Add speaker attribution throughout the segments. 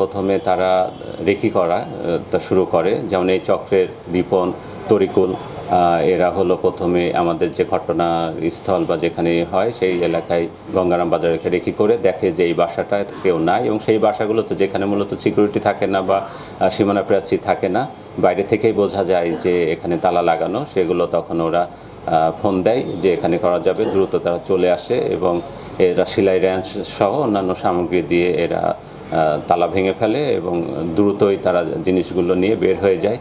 Speaker 1: প্রথমে তারা রেকি করা তা শুরু করে। যেমন এই চক্রের রিপন তরিকুল এরা হলো প্রথমে আমাদের যে ঘটনা স্থল বা যেখানে হয়, সেই এলাকায় গঙ্গারাম বাজারকে রেখি করে দেখে যে এই বাসাটায় কেউ নাই এবং সেই বাসাগুলোতে যেখানে মূলত সিকিউরিটি থাকে না বা সীমানা প্রাচী থাকে না, বাইরে থেকেই বোঝা যায় যে এখানে তালা লাগানো, সেগুলো তখন ওরা ফোন দেয় যে এখানে করা যাবে। দ্রুত তারা চলে আসে এবং এরা সেলাই র্যাঞ্চ সহ অন্যান্য সামগ্রী দিয়ে এরা তালা ভেঙে ফেলে এবং দ্রুতই তারা জিনিসগুলো নিয়ে বের হয়ে যায়।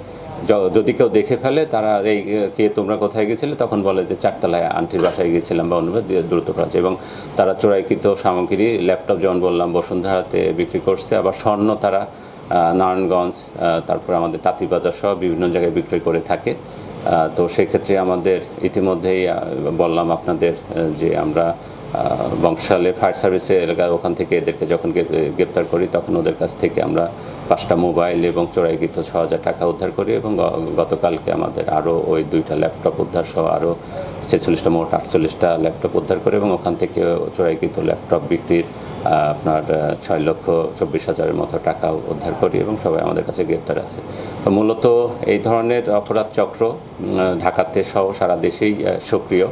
Speaker 1: যদি কেউ দেখে ফেলে, তারা এই, কে তোমরা কোথায় গেছিলে? তখন বলে যে চারতলায় আন্টির বাসায় গিয়েছিলাম বা অন্য দ্রুত করা এবং তারা চোরাইকৃত সামগ্রী, ল্যাপটপ যেমন বললাম, বসুন্ধরাতে বিক্রি করছে। আবার স্বর্ণ তারা নারায়ণগঞ্জ তারপর আমাদের তাঁতিবাজার সহ বিভিন্ন জায়গায় বিক্রি করে থাকে। তো সেক্ষেত্রে আমাদের ইতিমধ্যেই বললাম আপনাদের যে আমরা বংশালে ফায়ার সার্ভিসের এলাকায় ওখান থেকে এদেরকে যখন গ্রেপ্তার করি, তখন ওদের কাছ থেকে আমরা পাঁচটা মোবাইল এবং চোরাইকৃত ছ হাজার টাকা উদ্ধার করি এবং গতকালকে আমাদের আরও ওই দুইটা ল্যাপটপ উদ্ধার সহ আরও ছেচল্লিশটা মোট আটচল্লিশটা ল্যাপটপ উদ্ধার করি এবং ওখান থেকে চোরাইকৃত ল্যাপটপ বিক্রির আপনার ছয় লক্ষ চব্বিশ হাজারের মতো টাকা উদ্ধার করি এবং সবাই আমাদের কাছে গ্রেপ্তার আছে। তো মূলত এই ধরনের অপরাধ চক্র ঢাকাতে সহ সারা দেশেই সক্রিয়।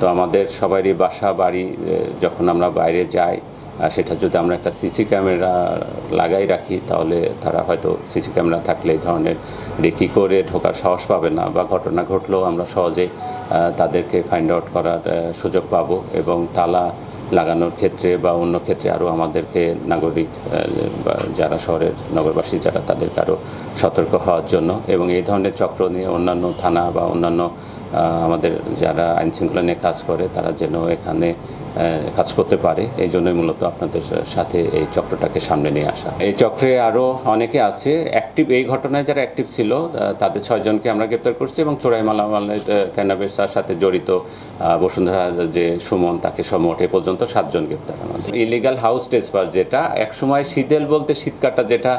Speaker 1: তো আমাদের সবারই বাসা বাড়ি যখন আমরা বাইরে যাই সেটা যদি আমরা একটা সিসি ক্যামেরা লাগাই রাখি তাহলে তারা হয়তো সিসি ক্যামেরা থাকলে এই ধরনের রেকি করে ঢোকার সাহস পাবে না বা ঘটনা ঘটলেও আমরা সহজেই আহ, তাদেরকে ফাইন্ড আউট করার সুযোগ পাবো এবং তালা লাগানোর ক্ষেত্রে বা অন্য ক্ষেত্রে আরও আমাদেরকে নাগরিক বা যারা শহরের নগরবাসী, যারা তাদেরকে আরও সতর্ক হওয়ার জন্য এবং এই ধরনের চক্র নিয়ে অন্যান্য থানা বা অন্যান্য আমাদের যারা আইন শৃঙ্খলা নিয়ে কাজ করে, তারা যেন এখানে কাজ করতে পারে। এই জন্যই মূলত আপনাদের সাথে এই চক্রটাকে সামনে নিয়ে আসা। এই চক্রে আরও অনেকে আছে। অ্যাক্টিভ এই ঘটনায় যারা অ্যাক্টিভ ছিল তাদের ছয়জনকে আমরা গ্রেপ্তার করছি এবং চোরাই মালামালের ক্যানাবেসার সাথে জড়িত বসুন্ধরা যে সুমন, তাকে সমট, এ পর্যন্ত সাতজন গ্রেপ্তার। আমাদের ইলিগাল হাউস ট্রেসপাস যেটা, একসময় শীতেল বলতে শীতকাটা যেটা,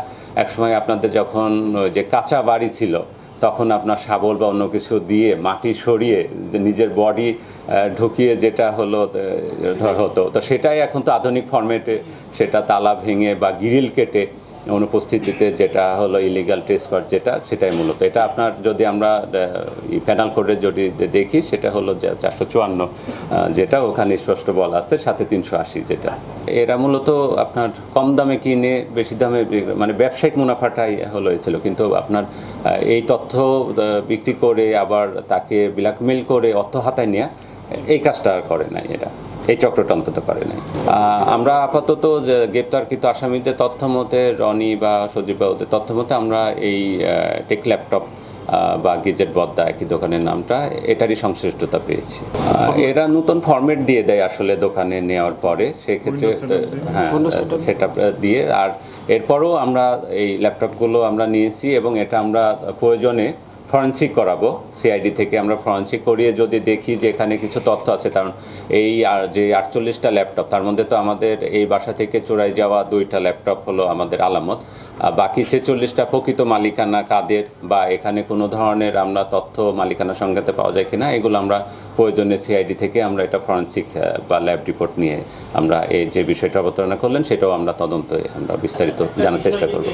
Speaker 1: একসময় আপনাদের যখন যে কাঁচা বাড়ি ছিল তখন আপনার শাবল বা অন্য কিছু দিয়ে মাটি সরিয়ে যে নিজের বডি ঢুকিয়ে যেটা হলো হতো। তো সেটাই এখন তো আধুনিক ফর্মেটে সেটা তালা ভেঙে বা গিরিল কেটে অনুপস্থিতিতে যেটা হলো ইলিগাল ট্রেসপার যেটা, সেটাই মূলত। এটা আপনার যদি আমরা প্যানাল কোডে যদি দেখি, সেটা হলো চারশো চুয়ান্ন যেটা ওখানে স্পষ্ট বলা আছে, সাথে তিনশো আশি যেটা। এরা মূলত আপনার কম দামে কিনে, বেশি দামে মানে ব্যবসায়িক মুনাফাটাই হলো ছিল। কিন্তু আপনার এই তথ্য বিক্রি করে, আবার তাকে ব্ল্যাকমেল করে, অর্থ হাতায় নেওয়া এই কাজটা আর করে নাই এটা এই চক্রটা অন্তত করে নাই। আহ, আমরা আপাতত যে গ্রেপ্তারকৃত আসামিদের তথ্য মতে রনি বা সজীব বাবুদের তথ্য মতে আমরা এই টেক ল্যাপটপ বা গিজেট বদ্দা একই দোকানের নামটা এটারই সংশ্লিষ্টতা পেয়েছি। এরা নতুন ফরম্যাট দিয়ে দেয় আসলে দোকানে নেওয়ার পরে সেক্ষেত্রে হ্যাঁ সেটা দিয়ে আর এরপরও আমরা এই ল্যাপটপগুলো আমরা নিয়েছি এবং এটা আমরা প্রয়োজনে ফরেন্সিক করাবো। সিআইডি থেকে আমরা ফরেন্সিক করিয়ে যদি দেখি যে এখানে কিছু তথ্য আছে কারণ এই আর যে আটচল্লিশটা ল্যাপটপ তার মধ্যে তো আমাদের এই বাসা থেকে চোরাই যাওয়া দুইটা ল্যাপটপ হলো আমাদের আলামত। আর বাকি ছেচল্লিশটা প্রকৃত মালিকানা কাদের বা এখানে কোনো ধরনের আমরা তথ্য মালিকানা সংক্রান্তে পাওয়া যায় কিনা এগুলো আমরা প্রয়োজনে সিআইডি থেকে আমরা এটা ফরেন্সিক বা ল্যাব রিপোর্ট নিয়ে আমরা এই যে বিষয়টা অবতারণা করলেন সেটাও আমরা তদন্তে আমরা বিস্তারিত জানার চেষ্টা করব।